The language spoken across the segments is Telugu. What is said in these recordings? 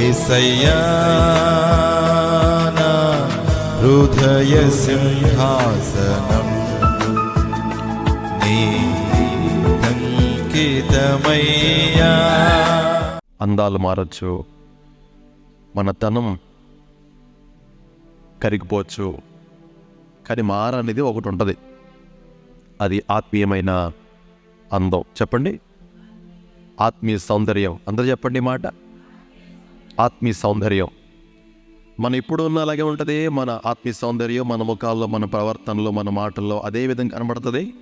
ఏసయ్యా నా హృదయ సింహాసనం. నీ అంకితమయ్యా. అందాలు మారచ్చు మన తనం కరిగిపోవచ్చు కానీ మార అనేది ఒకటి ఉంటుంది. అది ఆత్మీయమైన అందం. చెప్పండి? ఆత్మీయ సౌందర్యం. అందరూ చెప్పండి మాట. ఆత్మీయ సౌందర్యం. మన ఇప్పుడు ఉన్న అలాగే ఉంటుంది. మన ఆత్మీయ సౌందర్యం మన ముఖాల్లో మన ప్రవర్తనలో మన మాటల్లో అదే విధంగా కనబడుతుంది.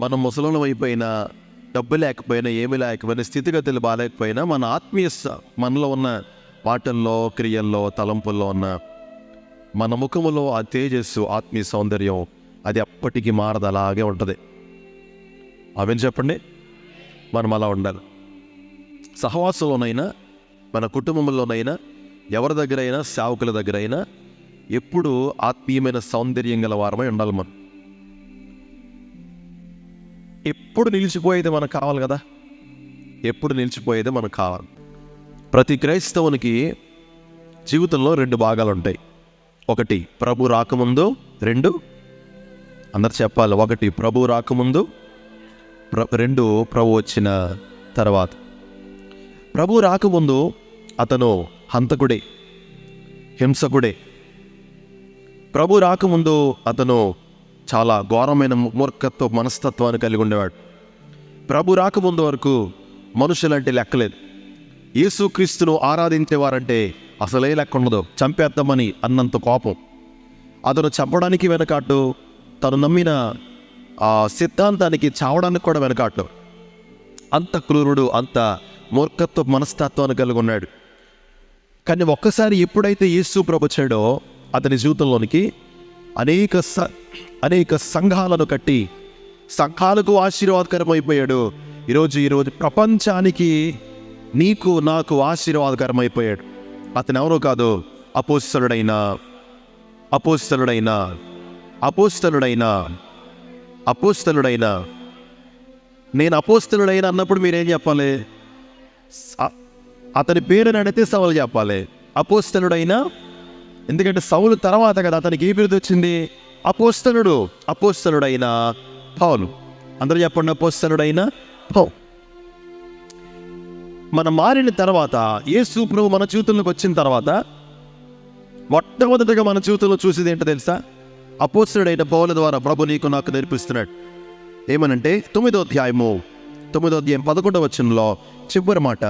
మనం ముసలం అయిపోయినా డబ్బు లేకపోయినా ఏమీ లేకపోయినా స్థితిగతులు బాగాలేకపోయినా మన ఆత్మీయ మనలో ఉన్న మాటల్లో క్రియల్లో తలంపుల్లో ఉన్న మన ముఖములో ఆ తేజస్సు ఆత్మీయ సౌందర్యం అది అప్పటికి మారదు అలాగే ఉంటుంది. అవని చెప్పండి. మనం అలా ఉండాలి. సహవాసంలోనైనా మన కుటుంబంలోనైనా ఎవరి దగ్గరైనా సేవకుల అయినా ఎప్పుడూ ఆత్మీయమైన సౌందర్యం గల వారమై ఉండాలి మనం. ఎప్పుడు నిలిచిపోయేది మనకు కావాలి కదా? ఎప్పుడు నిలిచిపోయేది మనకు కావాలి. ప్రతి క్రైస్తవునికి జీవితంలో రెండు భాగాలు ఉంటాయి. ఒకటి ప్రభు రాకముందు. రెండు అందరు చెప్పాలి. ఒకటి ప్రభు రాకముందు. ప్ర రెండు ప్రభు వచ్చిన తర్వాత. ప్రభు రాకముందు అతను హంతకుడే హింసకుడే. ప్రభు రాకముందు అతను చాలా ఘోరమైన మూర్ఖత్వ మనస్తత్వాన్ని కలిగి ఉండేవాడు. ప్రభు రాకముందు వరకు మనుషులంటే లెక్కలేదు. యేసుక్రీస్తును ఆరాధించేవారంటే అసలే లెక్క ఉండదు. చంపేద్దామని అన్నంత కోపం. అతను చంపడానికి వెనకాటు తను నమ్మిన ఆ సిద్ధాంతానికి చావడానికి కూడా వెనకాటు. అంత క్రూరుడు అంత మూర్ఖత్వ మనస్తత్వాన్ని కలిగి ఉన్నాడు. కానీ ఒక్కసారి ఎప్పుడైతే యేసు ప్రభు వచ్చాడో అతని జీవితంలోనికి అనేక స అనేక సంఘాలను కట్టి సంఘాలకు ఆశీర్వాదకరం అయిపోయాడు ఈరోజు ఈరోజు ప్రపంచానికి నీకు నాకు ఆశీర్వాదకరం అయిపోయాడు అతను ఎవరో కాదు అపోస్తలుడైన అపోస్తలుడైన అపోస్తలుడైన అపోస్తలుడైన. నేను అపోస్తలుడైన అన్నప్పుడు మీరేం చెప్పాలి? అతని పేరుని అడిగితే సవాలు చెప్పాలి. అపోస్తలుడైన ఎందుకంటే సౌలు తర్వాత కదా అతనికి ఏ బిరుదు వచ్చింది అపోస్తలుడు అపోస్తలుడైన పౌలు. అందరూ చెప్పండి అపోస్తలుడైన పౌ. మనం మారిన తర్వాత యేసు ప్రభు మన జీవితంలోకి వచ్చిన తర్వాత మొట్టమొదటిగా మన జీవితంలో చూసేది ఏంటో తెలుసా? అపోస్తుడైన పౌల ద్వారా ప్రభు నీకు నాకు నేర్పిస్తున్నాడు. ఏమనంటే తొమ్మిదో అధ్యాయము తొమ్మిదో అధ్యాయం పదకొండవ వచనంలో చివరి మాట.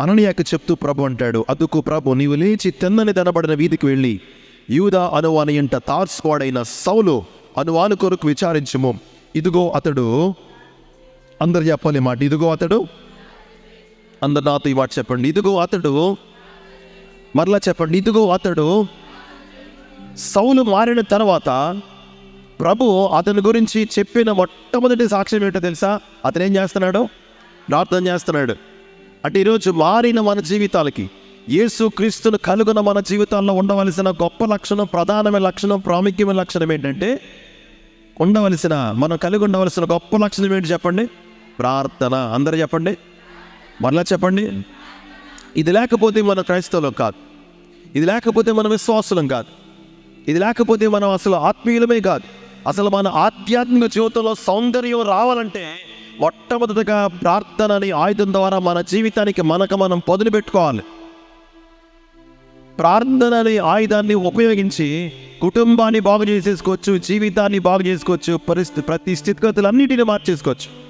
అననీయకు చెప్తూ ప్రభు అంటాడు అదుకు ప్రభు నీవు లేచి తెన్నని దనబడిన వీధికి వెళ్ళి యూదా అనువాని ఇంట తార్స్వాడైన సౌలు అనువాను కొరకు విచారించుము. ఇదిగో అతడు అందరు చెప్పాలి మాట ఇదిగో అతడు అందరు నాతో ఈ మాట చెప్పండి ఇదిగో అతడు మరలా చెప్పండి ఇదిగో అతడు సౌలు మారిన తర్వాత ప్రభు అతని గురించి చెప్పిన మొట్టమొదటి సాక్ష్యం ఏంటో తెలుసా? అతనేం చేస్తున్నాడు? ప్రార్థన చేస్తున్నాడు. అంటే ఈరోజు మారిన మన జీవితాలకి యేసు క్రీస్తును కలుగున మన జీవితాల్లో ఉండవలసిన గొప్ప లక్షణం ప్రధానమైన లక్షణం ప్రాముఖ్యమైన లక్షణం ఏంటంటే ఉండవలసిన మనం కలిగి ఉండవలసిన గొప్ప లక్షణం ఏంటి చెప్పండి? ప్రార్థన. అందరూ చెప్పండి. మరలా చెప్పండి. ఇది లేకపోతే మన క్రైస్తవులం కాదు. ఇది లేకపోతే మన విశ్వాసులం కాదు. ఇది లేకపోతే మనం అసలు ఆత్మీయులమే కాదు. అసలు మన ఆధ్యాత్మిక జీవితంలో సౌందర్యం రావాలంటే మొట్టమొదటిగా ప్రార్థన అనే ఆయుధం ద్వారా మన జీవితానికి మనకు మనం పొదులు పెట్టుకోవాలి. ప్రార్థన అనే ఆయుధాన్ని ఉపయోగించి కుటుంబాన్ని బాగు చేసేసుకోవచ్చు జీవితాన్ని బాగు చేసుకోవచ్చు పరిస్థితి ప్రతి స్థితిగతులన్నిటిని మార్చేసుకోవచ్చు.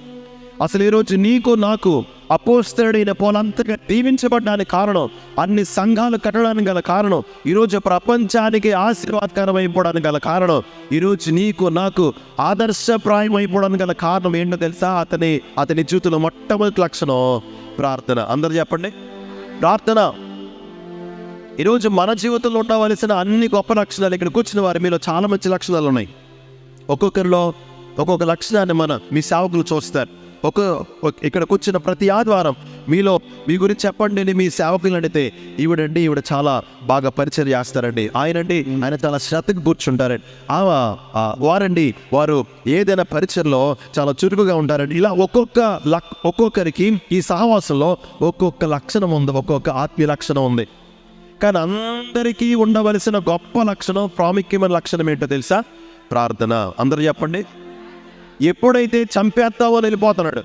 అసలు ఈరోజు నీకు నాకు అపోస్తడైన పోలంతగా దీవించబడడానికి కారణం అన్ని సంఘాలు కట్టడానికి గల కారణం ఈరోజు ప్రపంచానికి ఆశీర్వాదకరం అయిపోవడానికి గల కారణం ఈరోజు నీకు నాకు ఆదర్శప్రాయం అయిపోవడానికి గల కారణం ఏంటో తెలుసా? అతని అతని జీవితంలో మొట్టమొదటి లక్షణం ప్రార్థన. అందరు చెప్పండి. ప్రార్థన. ఈరోజు మన జీవితంలో ఉండవలసిన అన్ని గొప్ప లక్షణాలు ఇక్కడ కూర్చున్న వారి మీలో చాలా మంచి లక్షణాలు ఉన్నాయి. ఒక్కొక్కరిలో ఒక్కొక్క లక్షణాన్ని మన మీ సేవకులు చూస్తారు. ఒక ఒక- ఇక్కడ కూర్చున్న ప్రతి ఆదివారం మీలో మీ గురించి చెప్పండి అని మీ సేవకులు అడిగితే ఈవిడండి ఈవిడ చాలా బాగా పరిచయం చేస్తారండి. ఆయనండి ఆయన చాలా శ్రద్ధగా కూర్చుంటారండి ఆ ఆ, వారండి వారు ఏదైనా పరిచయంలో చాలా చురుకుగా ఉంటారండి. ఇలా ఒక్కొక్క లక్ ఒక్కొక్కరికి ఈ సహవాసంలో ఒక్కొక్క లక్షణం ఉంది ఒక్కొక్క ఆత్మీయ లక్షణం ఉంది. కానీ అందరికీ ఉండవలసిన గొప్ప లక్షణం ప్రాముఖ్యమైన లక్షణం ఏంటో తెలుసా? ప్రార్థన. అందరూ చెప్పండి. ఎప్పుడైతే చంపేస్తావో వెళ్ళిపోతున్నాడు.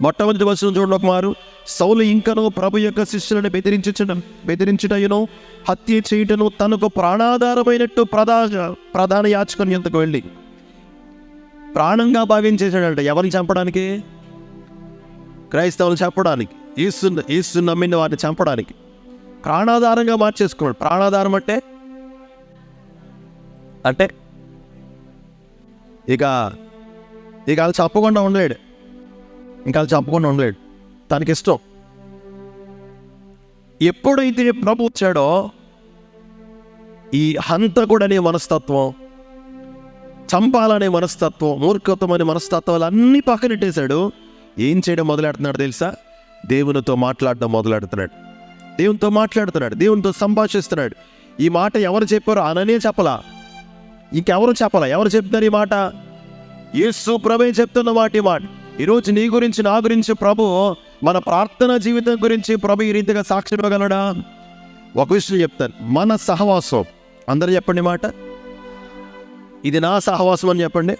మొట్టమొదటి వచ్చిన చూడలో మారు సౌలు ఇంకను ప్రభు యొక్క శిష్యులను బెదిరించడం బెదిరించుటయును హత్య చేయుటను తనకు ప్రాణాధారమైనట్టు ప్రధాన ప్రధాన యాచకుని ఎంతకు వెళ్ళి ప్రాణంగా భావించేసాడంట ఎవరిని చంపడానికి? క్రైస్తవులు చంపడానికి. ఈసు ఈసు నమ్మిన వారిని చంపడానికి. ప్రాణాధారంగా మార్చేసుకున్నాడు. ప్రాణాధారం అంటే? అంటే? ఇక ఇక వాళ్ళు చెప్పకుండా ఉండలేడు. ఇంకా వాళ్ళు చెప్పకుండా ఉండలేడు. తనకి ఇష్టం. ఎప్పుడైతే ప్రభు వచ్చాడో ఈ హంతకుడనే మనస్తత్వం చంపాలనే మనస్తత్వం మూర్ఖత్వం అనే మనస్తత్వాలు అన్నీ పక్కనెట్టేశాడు ఏం చేయడం మొదలెడుతున్నాడు తెలుసా? దేవునితో మాట్లాడడం మొదలెడుతున్నాడు. దేవునితో మాట్లాడుతున్నాడు. దేవునితో సంభాషిస్తున్నాడు. ఈ మాట ఎవరు చెప్పారో అననే చెప్పలా. ఇంకెవరు చెప్పలా? ఎవరు చెప్తున్నారు ఈ మాట? యేసు ప్రభే చెప్తున్న వాటి వాడు. ఈరోజు నీ గురించి నా గురించి ప్రభు మన ప్రార్థన జీవితం గురించి ప్రభు ఈ రీతిగా సాక్ష్యం ఇవ్వగలడా? ఒక విషయం చెప్తాను. మన సహవాసం. అందరు చెప్పండి మాట. ఇది నా సహవాసం అని చెప్పండి.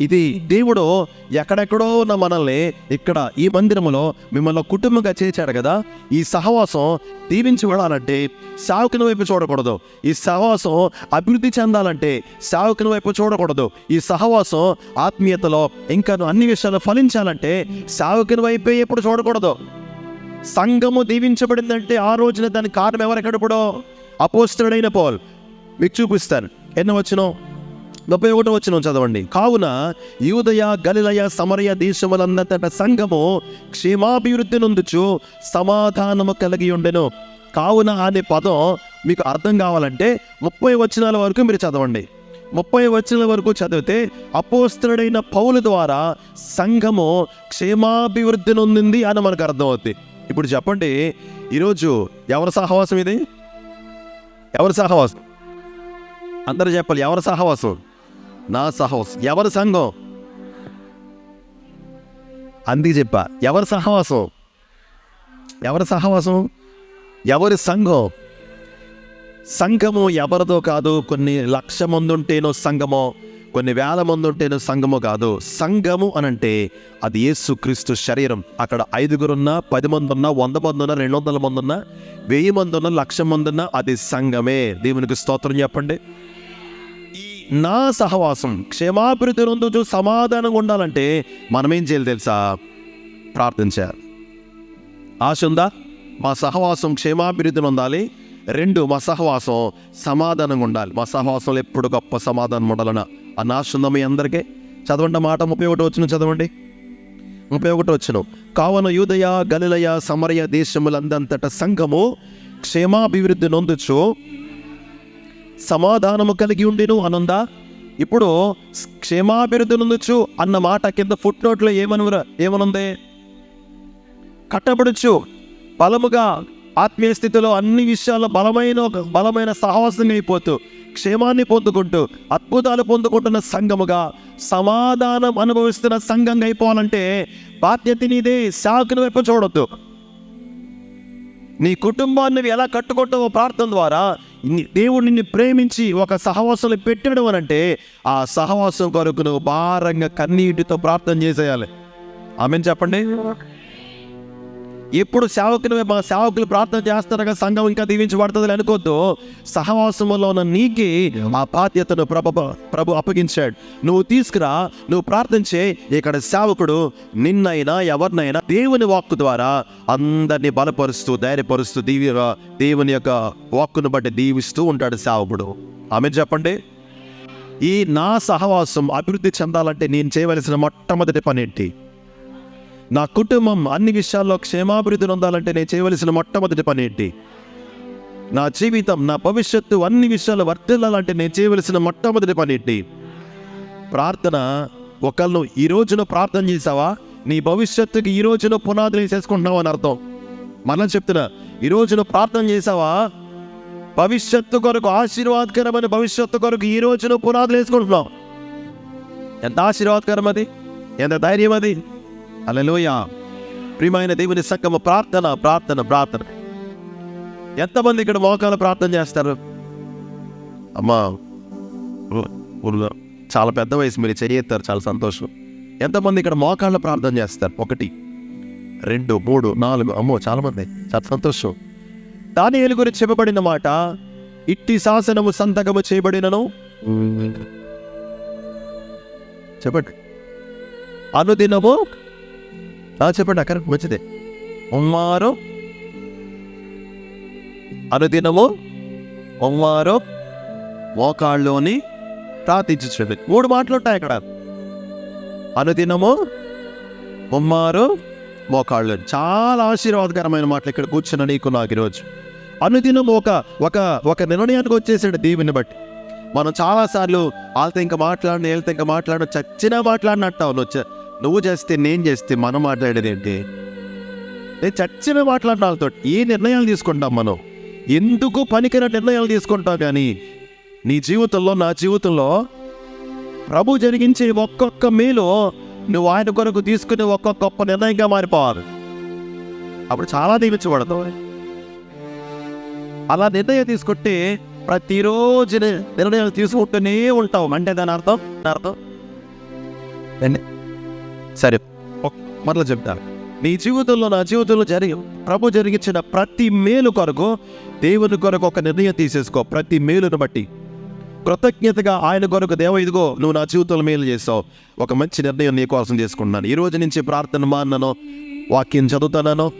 ఇది దేవుడు ఎక్కడెక్కడో ఉన్న మనల్ని ఇక్కడ ఈ మందిరములో మిమ్మల్ని కుటుంబంగా చేర్చాడు కదా. ఈ సహవాసం దీవించబడాలంటే సావుకుని వైపు చూడకూడదు. ఈ సహవాసం అభివృద్ధి చెందాలంటే సావుకుని వైపు చూడకూడదు. ఈ సహవాసం ఆత్మీయతలో ఇంకా అన్ని విషయాలు ఫలించాలంటే సావుకుని వైపే ఎప్పుడు చూడకూడదు. సంఘము దీవించబడిందంటే ఆ రోజున దానికి కారణం ఎవరెక్కడప్పుడో అపోస్తుడైన పోల్. మీకు చూపిస్తాను. ఎన్ని వచ్చినో ముప్పై ఒకటో వచ్చిన చదవండి. కావున యూదయ గలిలయ సమరయ దేశములందట సంఘము క్షేమాభివృద్ధి నొందుచు సమాధానము కలిగి ఉండెను. కావున అనే పదం మీకు అర్థం కావాలంటే ముప్పై వచనాల వరకు మీరు చదవండి. ముప్పై వచనాల వరకు చదివితే అపోస్తరుడైన పౌలు ద్వారా సంఘము క్షేమాభివృద్ధి నొందింది అని మనకు అర్థమవుతుంది ఇప్పుడు చెప్పండి ఈరోజు ఎవరి సహవాసం ఇది? ఎవరి సహవాసం? అందరూ చెప్పాలి ఎవరి సహవాసం? నా సహవాసం. ఎవరి సంఘం? అందుకే చెప్పా. ఎవరి సహవాసం? ఎవరి సహవాసం? ఎవరి సంఘం? సంఘము ఎవరిదో కాదు. కొన్ని లక్ష మంది ఉంటేనో సంఘమో కొన్ని వేల మంది ఉంటేనో సంఘము కాదు. సంఘము అనంటే అది యేసు క్రీస్తు శరీరం. అక్కడ ఐదుగురున్నా పది మంది ఉన్నా వంద మంది ఉన్నా రెండు వందల మంది ఉన్నా వెయ్యి మంది ఉన్నా లక్ష మంది ఉన్నా అది సంఘమే. దేవునికి స్తోత్రం చెప్పండి. నా సహవాసం క్షేమాభివృద్ధి నొందుచు సమాధానంగా ఉండాలంటే మనం ఏం చేయాలి తెలుసా? ప్రార్థించాలి ఆశ ఉందా? మా సహవాసం క్షేమాభివృద్ధి ఉండాలి రెండు మా సహవాసం సమాధానంగా ఉండాలి. మా సహవాసంలో ఎప్పుడు గొప్ప సమాధానం ఉండాలన్న ఆ ఆశ ఉందా మీ అందరికీ? చదవండి మాట. ముప్పై ఒకటి వచ్చిన చదవండి. ముప్పై ఒకటి వచ్చిన కావున యూదయ గలిలయ సమరయ దేశములందంతట సంఘము క్షేమాభివృద్ధి నొందుచు సమాధానము కలిగి ఉండిను అనందా? ఇప్పుడు క్షేమాభివృద్ధి నొందొచ్చు అన్న మాట కింద ఫుట్ నోట్లో ఏమను ఏమనుంది? కట్టబడుచు. బలముగా ఆత్మీయ స్థితిలో అన్ని విషయాల్లో బలమైన ఒక బలమైన సాహసంగా అయిపోతూ క్షేమాన్ని పొందుకుంటూ అద్భుతాలు పొందుకుంటున్న సంఘముగా సమాధానం అనుభవిస్తున్న సంఘంగా అయిపోవాలంటే బాధ్యత నీదే శాఖను వైపు చూడొద్దు. నీ కుటుంబాన్ని ఎలా కట్టుకుంటావో ప్రార్థన ద్వారా దేవుడు నిన్ను ప్రేమించి ఒక సహవాసంలో పెట్టడం అని అంటే ఆ సహవాసం కొరకు నువ్వు భారంగా కన్నీటితో ప్రార్థన చేసేయాలి. ఆమెను చెప్పండి. ఎప్పుడు సేవకులు మా సేవకులు ప్రార్థన చేస్తారు కదా సంఘం ఇంకా దీవించబడుతుంది అనుకోద్దు సహవాసంలో ఉన్న నీకి ఆ బాధ్యతను ప్రభు ప్రభు అప్పగించాడు. నువ్వు తీసుకురా నువ్వు ప్రార్థించే ఇక్కడ సేవకుడు నిన్నైనా ఎవరినైనా దేవుని వాక్కు ద్వారా అందరినీ బలపరుస్తూ ధైర్యపరుస్తూ దీవి దేవుని యొక్క వాక్కును బట్టి దీవిస్తూ ఉంటాడు సేవకుడు. ఆమె చెప్పండి. ఈ నా సహవాసం అభివృద్ధి చెందాలంటే నేను చేయవలసిన మొట్టమొదటి పని ఏంటి నా కుటుంబం అన్ని విషయాల్లో క్షేమాభివృద్ధి ఉండాలంటే నేను చేయవలసిన మొట్టమొదటి పని ఏంటి? నా జీవితం నా భవిష్యత్తు అన్ని విషయాలు వర్తిల్లాలంటే నేను చేయవలసిన మొట్టమొదటి పని ఏంటి? ప్రార్థన. ఒకళ్ళు ఈ రోజున ప్రార్థన చేసావా నీ భవిష్యత్తుకి ఈ రోజున పునాదులు వేసేసుకుంటున్నావు అని అర్థం. మనం చెప్తున్నా ఈ రోజున ప్రార్థన చేసావా భవిష్యత్తు కొరకు ఆశీర్వాదకరమైన భవిష్యత్తు కొరకు ఈ రోజున పునాదులు వేసుకుంటున్నాం ఎంత ఆశీర్వాదకరం అది? ఎంత ధైర్యం అది? అలలోయ ప్రియమైన దేవుని సంగమ ప్రార్థన ప్రార్థన ప్రార్థన. ఎంతమంది ఇక్కడ మోకాలు ప్రార్థన చేస్తారు? అమ్మా చాలా పెద్ద వయసు మీరు చేయెత్తారు చాలా సంతోషం. ఎంతమంది ఇక్కడ మోకాళ్ళ ప్రార్థన చేస్తారు? ఒకటి రెండు మూడు నాలుగు అమ్మో చాలా మంది చాలా సంతోషం. దాని గురించి చెప్పబడిన మాట ఇట్టి శాసనము సంతకము చేయబడినను? చెప్పండి. అనుదినము చెప్పండి అక్కడ మంచిదే ఉమ్మారు అనుదినము ఉమ్మారు మోకాళ్ళలోని ప్రార్థించుంది మూడు మాటలు ఉంటాయి అక్కడ. అనుదినము ఉమ్మారు మోకాళ్ళు చాలా ఆశీర్వాదకరమైన మాటలు ఇక్కడ కూర్చున్న నీకు నాకు ఈరోజు. అనుదినం ఒక ఒక ఒక నిర్ణయానికి వచ్చేసాడు దీవిని బట్టి. మనం చాలాసార్లు వాళ్ళతో ఇంకా మాట్లాడిన వీళ్ళతో ఇంకా మాట్లాడిన చచ్చినా మాట్లాడినట్టు వచ్చే నువ్వు చేస్తే నేను చేస్తే మనం మాట్లాడేది ఏంటి నేను చచ్చిన మాట్లాడిన వాళ్ళతో ఏ నిర్ణయాలు తీసుకుంటాం మనం. ఎందుకు పనికిన నిర్ణయాలు తీసుకుంటాం కానీ? నీ జీవితంలో నా జీవితంలో ప్రభు జరిగించే ఒక్కొక్క మేలు నువ్వు ఆయన కొరకు తీసుకునే ఒక్కొక్క గొప్ప నిర్ణయంగా మారిపోవాలి. అప్పుడు చాలా దీవించబడతావు అలా నిర్ణయం తీసుకుంటే ప్రతిరోజు నిర్ణయాలు తీసుకుంటూనే ఉంటావు. అంటే దాని అర్థం? అర్థం? సరే ఒక్- మరలా చెప్తాను నీ జీవితంలో నా జీవితంలో జరిగి ప్రభు జరిగించిన ప్రతి మేలు కొరకు దేవుని కొరకు ఒక నిర్ణయం తీసేసుకో. ప్రతి మేలును బట్టి. కృతజ్ఞతగా ఆయన కొరకు దేవ ఇదిగో నువ్వు నా జీవితంలో మేలు చేస్తావు ఒక మంచి నిర్ణయం నీ కోసం చేసుకుంటున్నాను. ఈ రోజు నుంచి ప్రార్థన మాన్నాను వాక్యం చదువుతానో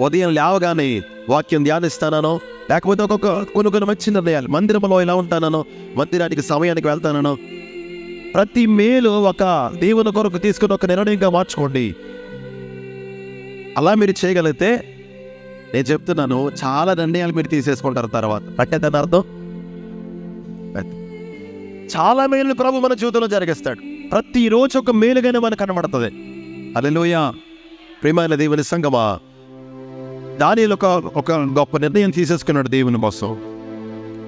ఉదయం లేవగానే వాక్యం ధ్యానిస్తానో లేకపోతే ఒక్కొక్క కొన్ని కొన్ని మంచి నిర్ణయాలు మందిరంలో ఇలా ఉంటానో మందిరానికి సమయానికి వెళ్తానో ప్రతి మేలు ఒక దేవుని కొరకు తీసుకుని ఒక నిర్ణయంగా మార్చుకోండి. అలా మీరు చేయగలిగితే నేను చెప్తున్నాను చాలా నిర్ణయాలు మీరు తీసేసుకుంటారు తర్వాత. అంటే దాని అర్థం? చాలా మేలు ప్రభు మన జీవితంలో జరిగిస్తాడు. ప్రతిరోజు ఒక మేలుగానే మనకు కనబడుతుంది. అలెలోయ ప్రేమైన దేవుని సంగమా దానిలో ఒక ఒక గొప్ప నిర్ణయం తీసేసుకున్నాడు దేవుని కోసం.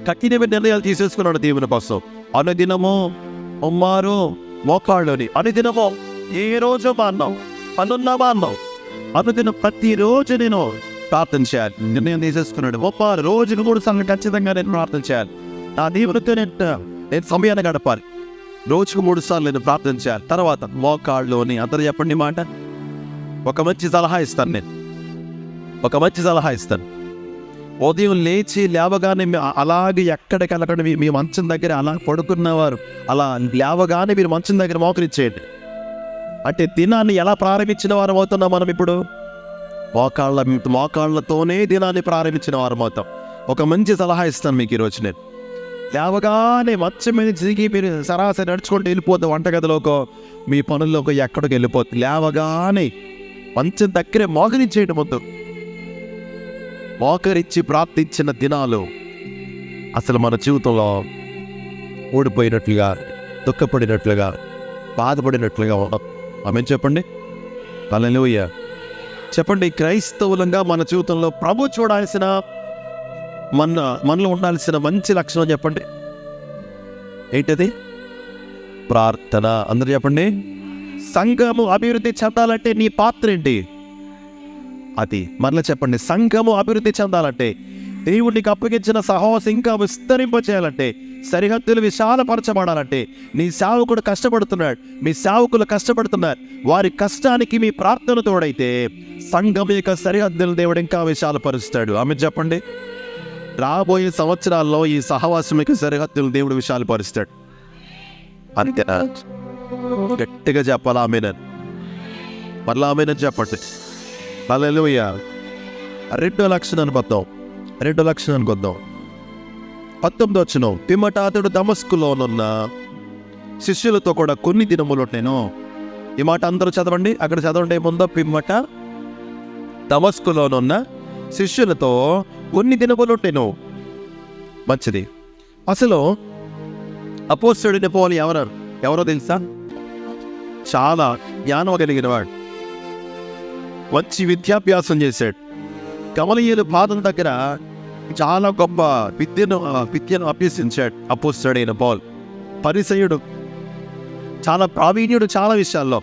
కఠినమైన నిర్ణయాలు తీసేసుకున్నాడు దేవుని కోసం. అనుదినము ఉమ్మారు మోకాళ్ళుని అనుదినము ఏ రోజు మాన్నావు? పనున్నా మాన్నావు అనుదినం ప్రతిరోజు నేను ప్రార్థన చేయాలి. నిర్ణయం తీసేసుకున్నాడు. ఒప్పారు రోజుకు మూడు సార్లు ఖచ్చితంగా నేను ప్రార్థన చేయాలి. నా దేవునితో నేను నేను సమయాన్ని గడపాలి. రోజుకు మూడు సార్లు నేను ప్రార్థన చేయాలి. తర్వాత మోకాళ్ళుని అందరూ చెప్పండి మాట. ఒక మంచి సలహా ఇస్తాను నేను. ఒక మంచి సలహా ఇస్తాను. ఉదయం లేచి లేవగానే మీ- అలాగే ఎక్కడికి వెళ్ళకండి మీ మీ మంచం దగ్గర అలా పడుకున్నవారు. అలా లేవగానే మీరు మంచం దగ్గర మోకరించేయండి అంటే దినాన్ని ఎలా ప్రారంభించిన వారం అవుతున్నాం మనం ఇప్పుడు? మోకాళ్ళ మోకాళ్ళతోనే దినాన్ని ప్రారంభించిన వారం అవుతాం. ఒక మంచి సలహా ఇస్తాను మీకు ఈరోజు నేను. లేవగానే మంచం మీద దిగి మీరు సరాసరి నడుచుకుంటూ వెళ్ళిపోతే వంటగదిలోకో మీ పనుల్లోకో ఎక్కడికి వెళ్ళిపోతుంది లేవగానే మంచం దగ్గరే మోకరించేయడం వద్దు మోకరించి ప్రార్థించిన దినాలు అసలు మన జీవితంలో ఓడిపోయినట్లుగా దుఃఖపడినట్లుగా బాధపడినట్లుగా ఉన్నాం ఆమె చెప్పండి. హల్లెలూయా. చెప్పండి క్రైస్తవులంగా మన జీవితంలో ప్రభు చూడాల్సిన మన మనలో ఉండాల్సిన మంచి లక్షణం చెప్పండి. ఏంటది? ప్రార్థన. అందరూ చెప్పండి. సంఘము అభివృద్ధి చెందాలంటే నీ పాత్ర ఏంటి? అది మరలా చెప్పండి సంఘము అభివృద్ధి చెందాలంటే దేవుడికి అప్పగించిన సహవాసం ఇంకా విస్తరింప చేయాలంటే సరిహద్దులు విశాలపరచబడాలంటే నీ సేవకుడు కష్టపడుతున్నాడు మీ సేవకులు కష్టపడుతున్నారు వారి కష్టానికి మీ ప్రార్థన తోడైతే సంఘం యొక్క సరిహద్దులు దేవుడు ఇంకా విశాలపరుస్తాడు. ఆమె చెప్పండి రాబోయే సంవత్సరాల్లో ఈ సహవాసం యొక్క సరిహద్దులు దేవుడు విశాలపరుస్తాడు. అంతేనా గట్టిగా చెప్పాలా ఆమెనని మరలా ఆమెనని చెప్పండి. హల్లెలూయా రెండో లక్షణానికి వద్దాం రెండో లక్షణానికి వద్దాం పంతొమ్మిది వచ్చిన పిమ్మట అతడు దమస్కులోనున్న శిష్యులతో కూడా కొన్ని దినములు నేను ఈ మాట అందరూ చదవండి. అక్కడ చదవండి ఏముందో? పిమ్మట దమస్కులోనున్న శిష్యులతో కొన్ని దినములు నేను మంచిది. అసలు అపోస్తుడిని పోలి ఎవరు ఎవరో తెలుసా? చాలా జ్ఞానం కలిగిన వచ్చి విద్యాభ్యాసం చేశాడు. కమలయ్యలు పాదం దగ్గర చాలా గొప్ప విద్యను విద్యను అభ్యసించాడు అపోస్తాడైన పాల్. పరిసయుడు చాలా ప్రావీణ్యుడు చాలా విషయాల్లో.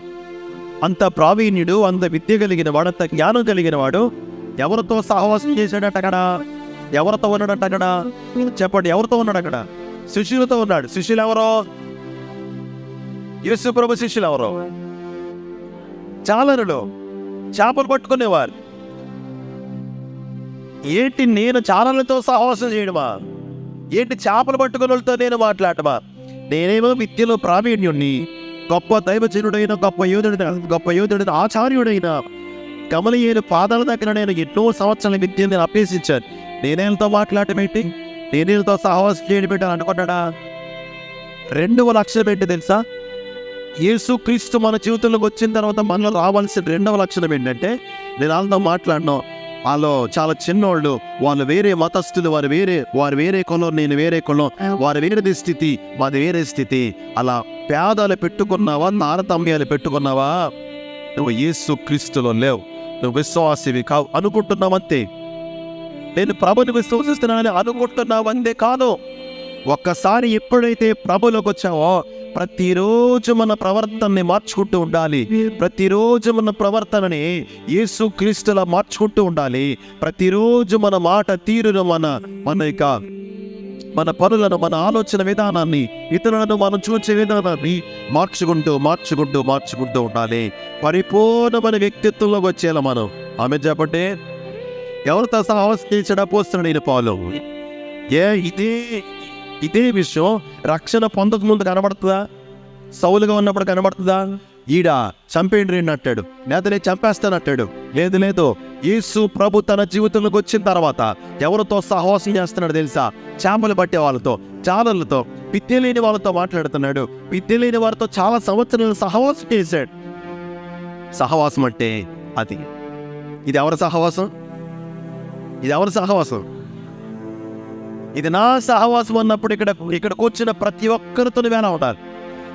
అంత ప్రావీణ్యుడు అంత విద్య కలిగిన వాడు అంత జ్ఞానం కలిగిన వాడు ఎవరితో సహవాసం చేశాడట అక్కడ? ఎవరితో ఉన్నాడట అక్కడ? చెప్పండి ఎవరితో ఉన్నాడు అక్కడ? శిష్యులతో ఉన్నాడు. శిష్యులు ఎవరో యేసు ప్రభు శిష్యులు ఎవరో చాలనులో. చేపలు పట్టుకునేవారు. ఏంటి నేను చాలలతో సహవాసం చేయడమా? ఏంటి చేపలు పట్టుకునే నేను మాట్లాడమా? నేనేమో విద్యలో ప్రావీణ్యుణ్ణి గొప్ప దైవజనుడైన గొప్ప యోధుడైన గొప్ప యోధుడైన ఆచార్యుడైన కమలయ్యను పాదాల దగ్గర నేను ఎన్నో సంవత్సరాల విద్యను నేను అభ్యసించాను. నేనేళ్ళతో మాట్లాడమేంటి నేనేళ్ళతో సహవాసం చేయడం ఏంటి అనుకున్నాడా రెండవ లక్షణం ఏంటి తెలుసా? యేసు క్రీస్తు మన జీవితంలోకి వచ్చిన తర్వాత మనలో రావాల్సిన రెండవ లక్షణం ఏంటంటే నేను వాళ్ళతో మాట్లాడినా. వాళ్ళు చాలా చిన్నోళ్ళు వాళ్ళు వేరే మతస్థులు వారు వేరే వారు వేరే కులం నేను వేరే కులం వారు వేరేది స్థితి మాది వేరే స్థితి. అలా పేదాలు పెట్టుకున్నావా తారతమ్యాలు పెట్టుకున్నావా? నువ్వు యేసు క్రీస్తులో లేవు. నువ్వు విశ్వాసివి కావు. అనుకుంటున్నావంతే. నేను ప్రభుని విశ్వసిస్తున్నానని అనుకుంటున్నావంతే కాదు. ఒక్కసారి ఎప్పుడైతే ప్రభులోకి వచ్చావో ప్రతిరోజు మన ప్రవర్తనని మార్చుకుంటూ ఉండాలి. ప్రతిరోజు మన ప్రవర్తనని యేసు క్రీస్తులా మార్చుకుంటూ ఉండాలి. ప్రతిరోజు మన మాట తీరును మన మన యొక్క మన పనులను మన ఆలోచన విధానాన్ని ఇతరులను మనం చూసే విధానాన్ని మార్చుకుంటూ మార్చుకుంటూ మార్చుకుంటూ ఉండాలి. పరిపూర్ణమైన వ్యక్తిత్వంలోకి వచ్చేలా మనం. ఆమె చెప్పటే ఎవరితో సహవసించడా పోస్తున్నాడు నేను పాలు? ఏ ఇదే ఇదే విషయం రక్షణ పొందక ముందు కనబడుతుందా? సౌలుగా ఉన్నప్పుడు కనబడుతుందా? ఈడ చంపేయండి రెండు అంటాడు. నేతలే చంపేస్తానంటాడు లేదు లేదు. యేసు ప్రభు తన జీవితంలోకి వచ్చిన తర్వాత ఎవరితో సహవాసం చేస్తున్నాడు తెలుసా? చేపలు పట్టే వాళ్ళతో చాలలతో విద్య లేని వాళ్ళతో మాట్లాడుతున్నాడు. విద్య లేని వారితో చాలా సంవత్సరాలు సహవాసం చేశాడు. సహవాసం అంటే అది. ఇది ఎవరి సహవాసం? ఇది ఎవరి సహవాసం? ఇది నా సహవాసం అన్నప్పుడు ఇక్కడ ఇక్కడ వచ్చిన ప్రతి ఒక్కరితో వేళ ఉంటారు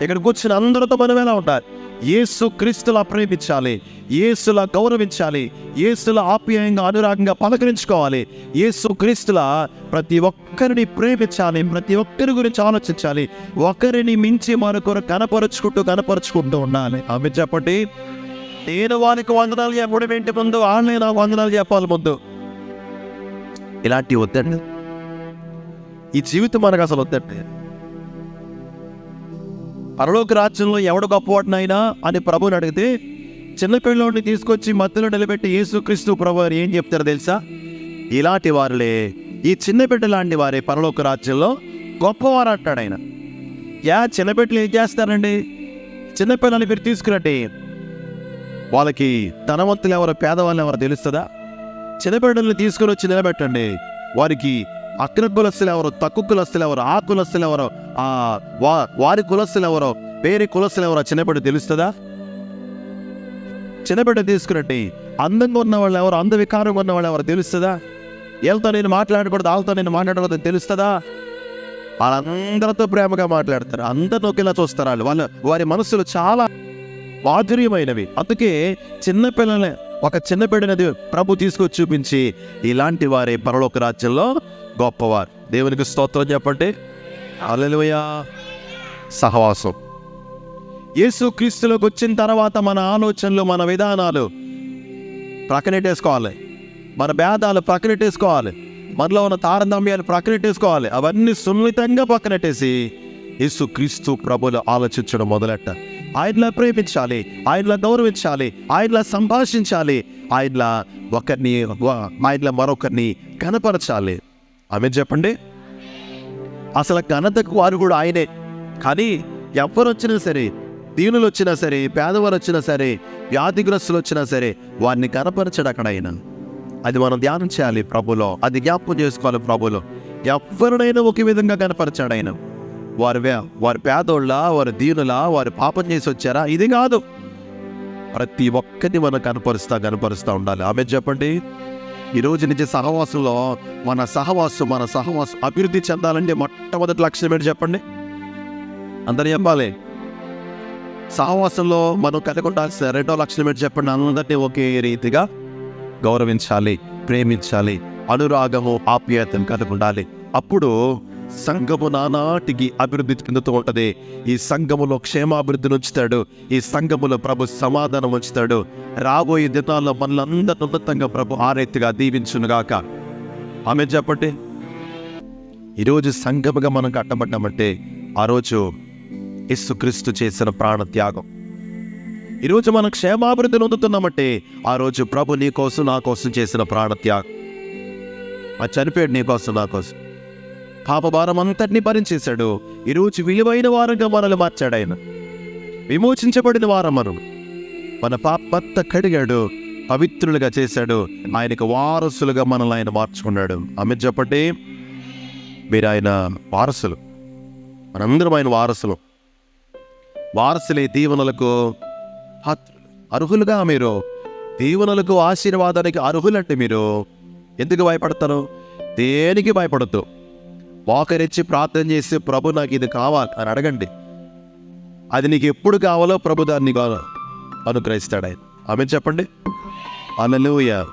ఇక్కడ కూర్చున్న అందరితో మనం ఎలా ఉంటారు యేసు క్రీస్తులా ప్రేమించాలి. యేసులా గౌరవించాలి. యేసుల ఆప్యాయంగా అనురాగంగా పలకరించుకోవాలి. యేసు క్రీస్తుల ప్రతి ఒక్కరిని ప్రేమించాలి. ప్రతి ఒక్కరి గురించి ఆలోచించాలి. ఒకరిని మించి మరొకరు కనపరుచుకుంటూ కనపరుచుకుంటూ ఉండాలి. ఆమె చెప్పండి. నేను వానికి వందనాలు చెప్పడం ఏంటి ముందు? ఆన్లైన్ నాకు వందనాలు చెప్పాలి ముందు. ఇలాంటివి వద్దండి. ఈ జీవితం మనకు అసలు వద్దండి పరలోక రాజ్యంలో ఎవడు గొప్పవాడినైనా అని ప్రభుని అడిగితే చిన్నపిల్లోడిని తీసుకొచ్చి మధ్యలో నిలబెట్టి యేసుక్రీస్తు ప్రభు వారు ఏం చెప్తారో తెలుసా? ఇలాంటి వారులే ఈ చిన్నబిడ్డ లాంటి వారే పరలోక రాజ్యంలో గొప్పవారు అంటాడు ఆయన. యా చిన్నబిడ్డలు ఏం చేస్తారండి? చిన్నపిల్లల్ని మీరు తీసుకురండి. వాళ్ళకి ధనవంతులు ఎవరో పేదవాళ్ళు ఎవరో తెలుస్తుందా? చిన్నపిల్లల్ని తీసుకుని వచ్చి నిలబెట్టండి. వారికి అగ్ర కులస్తులు ఎవరో తక్కువ కులస్తులు ఎవరో ఆ కులస్తులు ఎవరో ఆ వా వారి కులస్తులు ఎవరో వేరే కులస్తులు ఎవరో చిన్నపిడ్డ తెలుస్తుందా? చిన్నపిడ్డ తీసుకురండి. అందంగా ఉన్న వాళ్ళు ఎవరు అందవికారంగా ఉన్న వాళ్ళు ఎవరు తెలుస్తుందా? వీళ్ళతో నేను మాట్లాడకూడదు వాళ్ళతో నేను మాట్లాడకూడదు తెలుస్తుందా? వాళ్ళందరితో ప్రేమగా మాట్లాడతారు అందరిని ఒకేలా చూస్తారు వాళ్ళు. వాళ్ళ వారి మనసులు చాలా మాధుర్యమైనవి. అందుకే చిన్నపిల్లలే ఒక చిన్న బిడ్డనది ప్రభు తీసుకొచ్చి చూపించి ఇలాంటి వారి పరలోక రాజ్యంలో గొప్పవారు. దేవునికి స్తోత్రం చెప్పండి. హల్లెలూయా. సహవాసం. యేసు క్రీస్తులోకి వచ్చిన తర్వాత మన ఆలోచనలు మన విధానాలు ప్రక్కనెట్టేసుకోవాలి మన భేదాలు ప్రక్కనెట్టేసుకోవాలి మనలో ఉన్న తారతమ్యాలు ప్రక్కనెట్టేసుకోవాలి అవన్నీ సున్నితంగా పక్కనెట్టేసి యేసు క్రీస్తు ప్రభులు ఆలోచించడం మొదలెట్ట. ఆయనలా ప్రేమించాలి ఆయనలా గౌరవించాలి ఆయనలా సంభాషించాలి ఆయనలా ఒకరిని ఆయనలా మరొకరిని కనపరచాలి. ఆమె చెప్పండి? అసలు ఘనతకు వారు కూడా ఆయనే. కానీ ఎవరు వచ్చినా సరే దీనులు వచ్చినా సరే పేదవారు వచ్చినా సరే వ్యాధిగ్రస్తులు వచ్చినా సరే వారిని కనపరచడు అక్కడ ఆయన. అది మనం ధ్యానం చేయాలి ప్రభులో. అది జ్ఞాపకం చేసుకోవాలి ప్రభులో. ఎవరినైనా ఒకే విధంగా కనపరచాడు ఆయన. వారు వారి పేదోళ్ళ వారి దీనులా వారు పాపం చేసి వచ్చారా? ఇది కాదు. ప్రతి ఒక్కరిని మనం కనపరుస్తా కనపరుస్తా ఉండాలి. ఆమె చెప్పండి? ఈ రోజు నుంచి సహవాసంలో మన సహవాసం మన సహవాసం అభివృద్ధి చెందాలంటే మొట్టమొదటి లక్ష్యం ఏంటి చెప్పండి? అందరు చెప్పాలి. సహవాసంలో మనం కలిగి రెండో లక్షణం ఏంటి చెప్పండి? అందరినీ ఒకే రీతిగా గౌరవించాలి ప్రేమించాలి అనురాగము ఆప్యాయతను కలిగి ఉండాలి అప్పుడు సంఘము నానాటికి అభివృద్ధి చెందుతూ ఉంటుంది. ఈ సంఘములో క్షేమాభివృద్ధిని ఉంచుతాడు. ఈ సంఘములో ప్రభు సమాధానం ఉంచుతాడు. రాబోయే దినాల్లో మనలందరిని ఉన్నతంగా ప్రభు ఆ రీతిగా దీవించునుగాక. ఆమె చెప్పండి. ఈరోజు సంఘముగా మనం కట్టబడ్డామంటే ఆ రోజు యేసుక్రీస్తు చేసిన ప్రాణ త్యాగం ఈరోజు మనం క్షేమాభివృద్ధి నొందుతున్నామంటే ఆ రోజు ప్రభు నీ కోసం నా కోసం చేసిన ప్రాణ త్యాగం చనిపోయాడు నీ కోసం నా కోసం. పాపభారం అంతటిని భరించేశాడు ఈరోజు విలువైన వారంగా మనల్ని మార్చాడు ఆయన. విమోచించబడిన వారం మనం మన పాపంతా కడిగాడు. పవిత్రులుగా చేశాడు. ఆయనకు వారసులుగా మనల్ని ఆయన మార్చుకున్నాడు. ఆమె చెప్పండి మీరు ఆయన వారసులు. మనందరం ఆయన వారసులు. వారసులే దీవెనలకు పాత్రులు. అర్హులుగా మీరు. దీవెనలకు ఆశీర్వాదానికి అర్హులంటే మీరు. ఎందుకు భయపడతారు? దేనికి భయపడద్దు? మోకరిచ్చి ప్రార్థన చేసి ప్రభు నాకు ఇది కావాలి అని అడగండి. అది నీకు ఎప్పుడు కావాలో ప్రభు దాన్ని అనుగ్రహిస్తాడు ఆయన. ఆమె చెప్పండి. యా